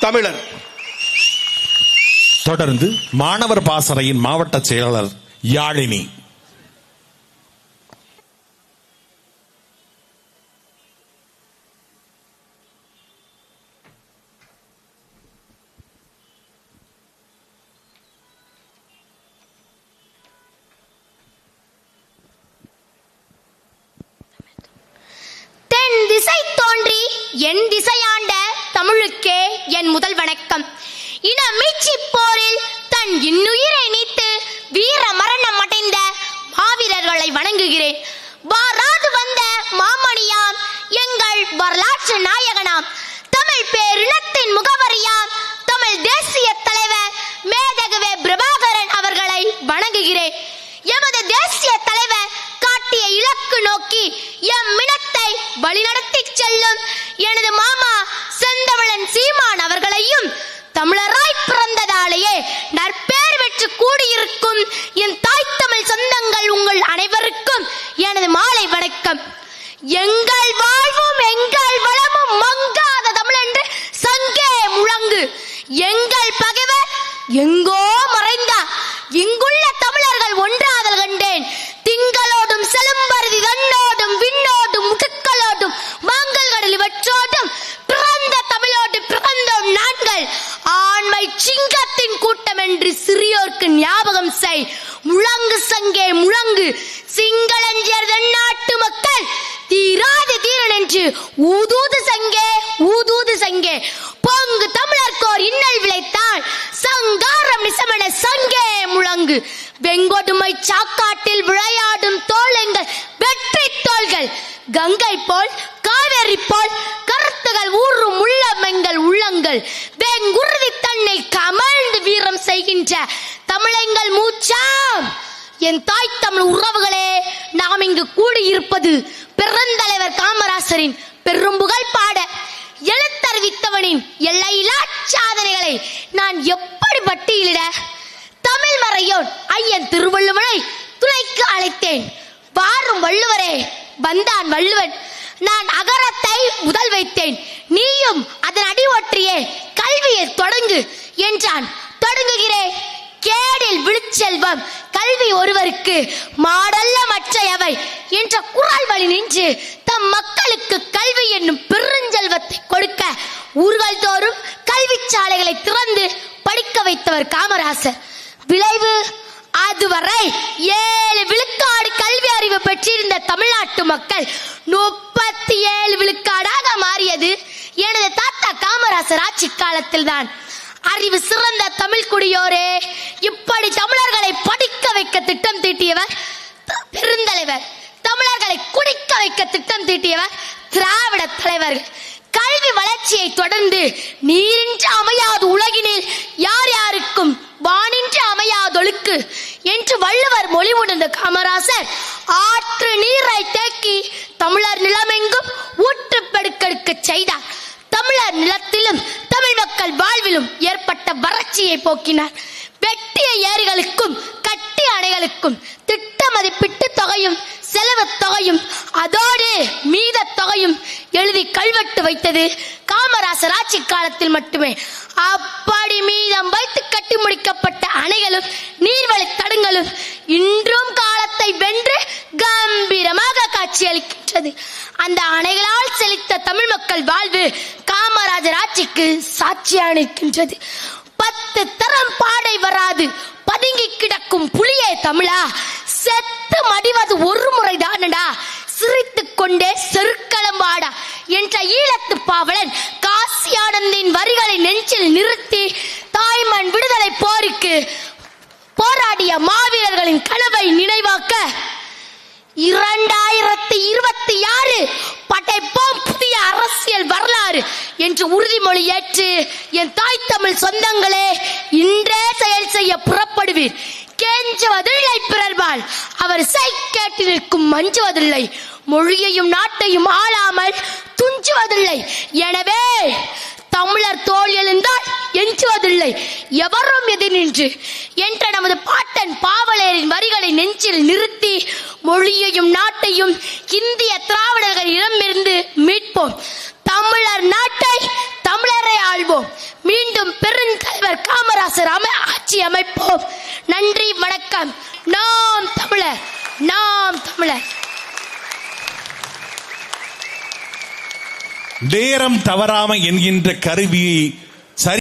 தமிழர். தொடர்ந்து மாணவர் பாசறையின் மாவட்ட செயலாளர் யாழினி. தென் திசை தோன்றி என் தமிழுக்கே என் முதல் வணக்கம். இன மீட்சி போரில் தன் இன்னுயிரை நீத்து வீர மரணம் அடைந்த மாவீரர்களை வணங்குகிறேன். வாராது வந்த மாமணியாம் எங்கள் வரலாற்று நாயகனாம். தமிழ் பேரினத்தின் முகவரியாம் தமிழ் தேசிய தமிழராய் பிறந்ததாலேயே நற்பேர் பெற்று கூடியிருக்கும் என் தாய் தமிழ் சொந்தங்கள் உங்கள் அனைவருக்கும் எனது மாலை வணக்கம். எங்கள் வாழ்வும் எங்கள் வளமும் மங்காத தமிழ் என்று சங்கே முழங்கு. எங்கள் பகைவர் எங்கோ சிங்கத்தின் கூட்டம் என்று சிறியோர்க்கு ஞாபகம் செய். முழங்கு சங்கே முழங்கு. சிங்களஞ்சியர் தென்னாட்டு மக்கள். தீராது தீரன் என்று ஊதூது சங்கே ஊதூது சங்கே. பொங்கு தமிழர்க்கோர் இன்னல் விளைத்தால் சங்காரம் நிசமன சங்கே முழங்கு. வெங்கொடுமை சாக்காட்டில் விளையாடும் தோளங்கள் வெற்றி தோள்கள். கங்கை போல் காவேரி போல் கருத்துகள் ஊறும் என் தாய் தமிழ் உறவுகளே நாம் இங்கு கூடியிருப்பது பெருந்தலைவர் காமராசரின் பெரும் புகழ் பாட எழுத்தறிவித்தவனின் எல்லையிலா சாதனைகளை நான் எப்படி பட்டியலிட? தமிழ் மறையோன் ஐயன் திருவள்ளுவனை துணைக்கு அழைத்தேன். வாரும் வள்ளுவரே வந்தான் வள்ளுவன். நான் அகரத்தை முதல் வைத்தேன். நீயும் அதன் அடி ஒற்றியே கல்வியை தொடங்கு என்றான். தொடங்குகிறேன் கேடில் விழுச்செல்வம். கல்வி ஒருவருக்கு மாடல்ல மற்றையவை என்ற குரல் வழி நின்று தம் மக்களுக்கு கல்வி என்னும் பெருஞ்செல்வத்தை கொடுக்க ஊர்கள் தோறும் கல்வி சாலைகளை திறந்து படிக்க வைத்தவர் காமராசர். விளைவு அதுவரை ஏழு விழுக்காடு கல்வி அறிவு பெற்றிருந்த தமிழ்நாட்டு மக்கள் முப்பத்தி ஏழு விழுக்காடாக மாறியது. எனது தாத்தா காமராசர் ஆட்சி காலத்தில் தான் அறிவு சிறந்த தமிழ் குடியோரே இப்படி தமிழர்களை படிக்க வைக்க திட்டம் தீட்டியவர் பெருந்தலைவர். தமிழர்களை குடிக்க வைக்க திட்டம் தீட்டியவர் திராவிட தலைவர்கள். கல்வி வளர்ச்சியை தொடர்ந்து நீரின்றி அமையாது உலகினில் யார் யாருக்கும் வானின்றி அமையாதொழுக்கு என்று வள்ளுவர் மொழி மொழிவுணர்ந்த காமராசர் ஆற்று நீரை தேக்கி தமிழர் நிலமெங்கும் ஊற்று ஊற்றுப்பெருக்கெடுக்க செய்தார். தமிழர் நிலத்திலும் தமிழ் மக்கள் வாழ்விலும் ஏற்பட்ட வறட்சியை போக்கினார். ஏரிகளுக்கும் கட்டிய அணைகளுக்கும் திட்ட மதிப்பிட்டு தொகையும் செலவு தொகையும் அதோடு மீத தொகையும் எழுதி கல்வெட்டு வைத்தது காமராசர் ஆட்சி காலத்தில் மட்டுமே. அப்படி மீதம் வைத்து கட்டி முடிக்கப்பட்ட அணைகளும் நீர்வழி தடங்களும் இன்றும் காலத்தை வென்று கம்பீரமாக காட்சியளிக்கின்றது. அந்த அணைகளால் செழித்த தமிழ் மக்கள் வாழ்வு காமராஜர் ஆட்சிக்கு சாட்சியாக நிற்கின்றது பத்து தரம் பாடை வராது. பதுங்கி கிடக்கும் புலியே தமிழா. செத்து மடிவது ஒரு முறை தானடா சிரித்து கொண்டே செருக்களம் வாடா என்ற ஈழத்து பாவலன் காசியானந்தின் வரிகளை நெஞ்சில் நிறுத்தி தாய்மண் விடுதலை போருக்கு போராடிய மாவீரர்களின் கனவை நினைவாக்க இரண்டாயிரத்தி இருபத்தி ஆறு படைப்போம் என்று உறுதிமொழி ஏற்று என் தாய் தமிழ் சொந்தங்களே இன்றே செயல் செய்ய புறப்படுவீர். கெஞ்சுவதில்லை பிறர்வாள் அவர் சை கேட்டு நிற்கும் மஞ்சுவதில்லை. மொழியையும் நாட்டையும் ஆளாமல் துஞ்சுவதில்லை. எனவே தமிழர் தோல் எழுந்தால் எஞ்சுவதில்லை. எவரும் எதிர் நின்று என்ற நமது பாட்டன் பாவலரின் வரிகளை நெஞ்சில் நிறுத்தி மொழியையும் நாட்டையும் இந்திய திராவிடர்கள் இடமிருந்து மீட்போம். தமிழரை மீண்டும் பெருந்தலைவர் காமராசர் அமை ஆட்சி அமைப்போம். நன்றி வணக்கம். நாம் தமிழர் நாம் தமிழர். நேரம் தவறாமை என்கின்ற கருவியை